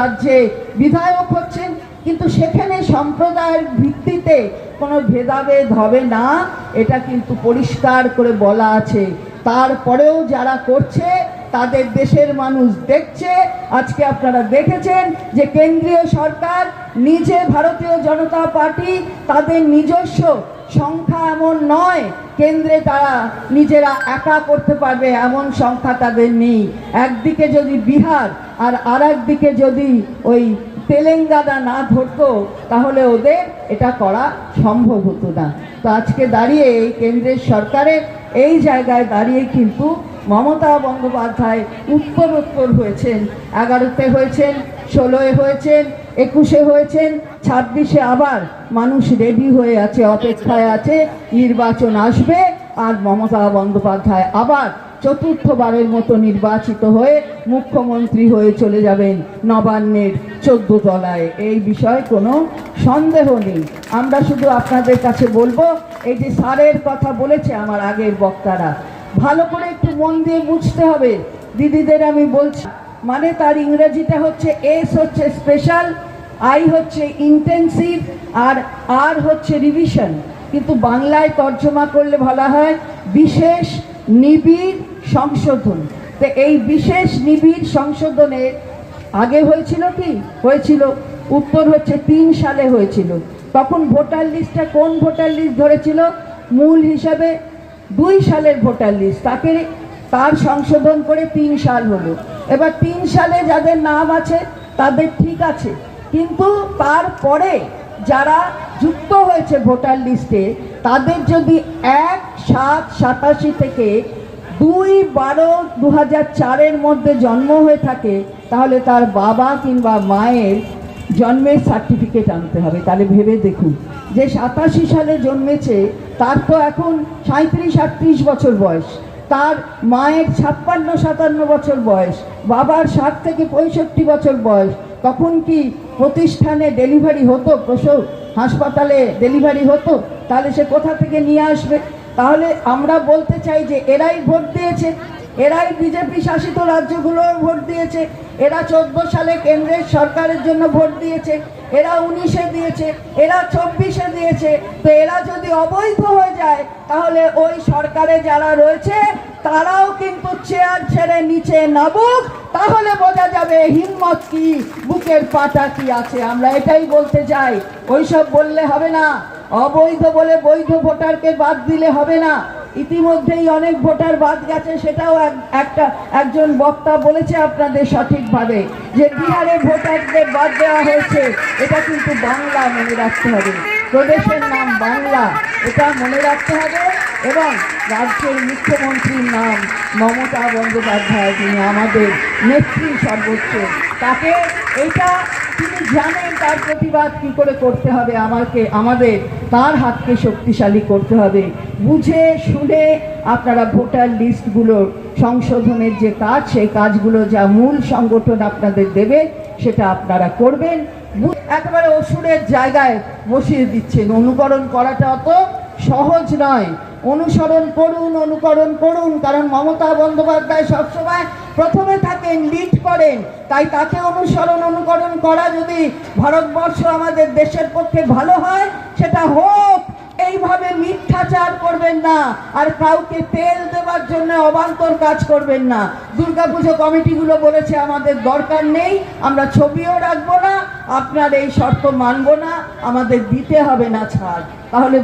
রাজ্যে বিধায়ক হচ্ছেন, কিন্তু সেখানে সম্প্রদায়ের ভিত্তিতে কোনো ভেদাভেদ হবে না, এটা কিন্তু পরিষ্কার করে বলা আছে। তারপরেও যারা করছে তাদের দেশের মানুষ দেখছে। আজকে আপনারা দেখেছেন যে কেন্দ্রীয় সরকার নিজে ভারতীয় জনতা পার্টি তাদের নিজস্ব সংখ্যা এমন নয়, কেন্দ্রে তারা নিজেরা একা করতে পারবে এমন সংখ্যা তাদের নেই। একদিকে যদি বিহার আর আর একদিকে যদি ওই তেলেঙ্গানা না ধরতো, তাহলে ওদের এটা করা সম্ভব হতো না। তো আজকে দাঁড়িয়ে এই কেন্দ্রের সরকারের এই জায়গায় দাঁড়িয়ে কিন্তু মমতা বন্দ্যোপাধ্যায় উত্তরোত্তর হয়েছেন, এগারোতে হয়েছেন, ষোলোয় হয়েছেন, একুশে হয়েছেন, ছাব্বিশে আবার মানুষ রেডি হয়ে আছে, অপেক্ষায় আছে, নির্বাচন আসবে, আর মমতা বন্দ্যোপাধ্যায় আবার চতুর্থবারের মতো নির্বাচিত হয়ে মুখ্যমন্ত্রী হয়ে চলে যাবেন নবান্নের চোদ্দ তলায়। এই বিষয়ে কোনো সন্দেহ নেই। আমরা শুধু আপনাদের কাছে বলব, এই যে সারের কথা বলেছে আমার আগের বক্তারা ভালো করে একটু মন দিয়ে বুঝতে হবে। দিদিদের আমি বলছি মানে তার ইংরেজিটা হচ্ছে এস হচ্ছে স্পেশাল আই হচ্ছে ইন্টেন্সিভ আর আর হচ্ছে রিভিশন কিন্তু বাংলায় তর্জমা করলে বলা হয় বিশেষ নিবিড় সংশোধন। তো এই বিশেষ নিবিড় সংশোধনের আগে হয়েছিল কি? হয়েছিল, উত্তর হচ্ছে তিন সালে হয়েছিল। তখন ভোটার লিস্টটা কোন ভোটার লিস্ট ধরেছিল? মূল হিসাবে দুই সালের ভোটার লিস্ট তাকে তার সংশোধন করে তিন সাল হলো। এবার তিন সালে যাদের নাম আছে, তাদের ঠিক আছে। কিন্তু তারপরে যারা যুক্ত হয়েছে ভোটার লিস্টে তাদের যদি এক সাত সাতাশি থেকে দুই বারো দু চারের মধ্যে জন্ম হয়ে থাকে, তাহলে তার বাবা কিংবা মায়ের জন্মের সার্টিফিকেট আনতে হবে। তাহলে ভেবে দেখুন যে সাতাশি সালে জন্মেছে তার তো এখন সাঁত্রিশ আটত্রিশ বছর বয়স। তার মায়ের ছাপ্পান্ন, সাতান্ন বছর বয়স। বাবার ষাট থেকে পঁয়ষট্টি বছর বয়স। তখন কি প্রতিষ্ঠানে ডেলিভারি হতো? প্রসব, হাসপাতালে ডেলিভারি হতো? তাহলে সে কোথা থেকে নিয়ে আসবে? তাহলে আমরা বলতে চাই যে এরাই ভোট দিয়েছে। এরাই বিজেপি শাসিত রাজ্যগুলোর ভোট দিয়েছে। এরা চোদ্দ সালে কেন্দ্রের সরকারের জন্য ভোট দিয়েছে। এরা উনিশে দিয়েছে, এরা চব্বিশে দিয়েছে। তো এরা যদি অবৈধ হয়ে যায়, তাহলে ওই সরকারে যারা রয়েছে, তারাও কিন্তু চেয়ার ছেড়ে নিচে নামুক। তাহলে বোঝা যাবে হিম্মত কি, বুকের পাটা কি আছে। আমরা এটাই বলতে চাই। ওইসব বললে হবে না। অবৈধ বলে বৈধ ভোটারকে বাদ দিলে হবে না। ইতিমধ্যেই অনেক ভোটার বাদ গেছে, সেটাও এক- একটা, একজন বক্তা বলেছে আপনাদের সঠিকভাবে যে বিহারে ভোটারদের বাদ দেওয়া হয়েছে, এটা কিন্তু বাংলা মনে রাখতে হবে। প্রদেশের নাম বাংলা, এটা মনে রাখতে হবে। এবং রাজ্যের মুখ্যমন্ত্রীর নাম মমতা বন্দ্যোপাধ্যায় তিনি আমাদের নেত্রী সর্বোচ্চ। তাকে এইটা তিনি জানেন, তার প্রতিবাদ কি করে করতে হবে, আমাকে, আমাদের, তার হাতকে শক্তিশালী করতে হবে। বুঝে, শুনে আপনারা ভোটার লিস্টগুলোর সংশোধনের যে কাজ, সেই কাজগুলো যা মূল সংগঠন আপনাদের দেবে, সেটা আপনারা করবেন। একেবারে অসুরের জায়গায় বসিয়ে দিচ্ছেন। অনুকরণ করাটা অত সহজ নয়। অনুসরণ করুন, অনুকরণ করুন, কারণ মমতা বন্দ্যোপাধ্যায় সবসময় প্রথমে থাকেন লিড করেন। তাই তাকে অনুসরণ, অনুকরণ করা যদি ভারতবর্ষ আমাদের দেশের পক্ষে ভালো হয়, সেটা হোক। এইভাবে মিথ্যাচার করবেন না আর কাউকে তেল দেওয়ার জন্য অবান্তর কাজ করবেন না। দুর্গাপুজো কমিটিগুলো বলেছে, আমাদের দরকার নেই, আমরা ছবিও রাখব না, আপনার এই শর্ত মানবো না, আমাদের দিতে হবে না ছাড়। তাহলে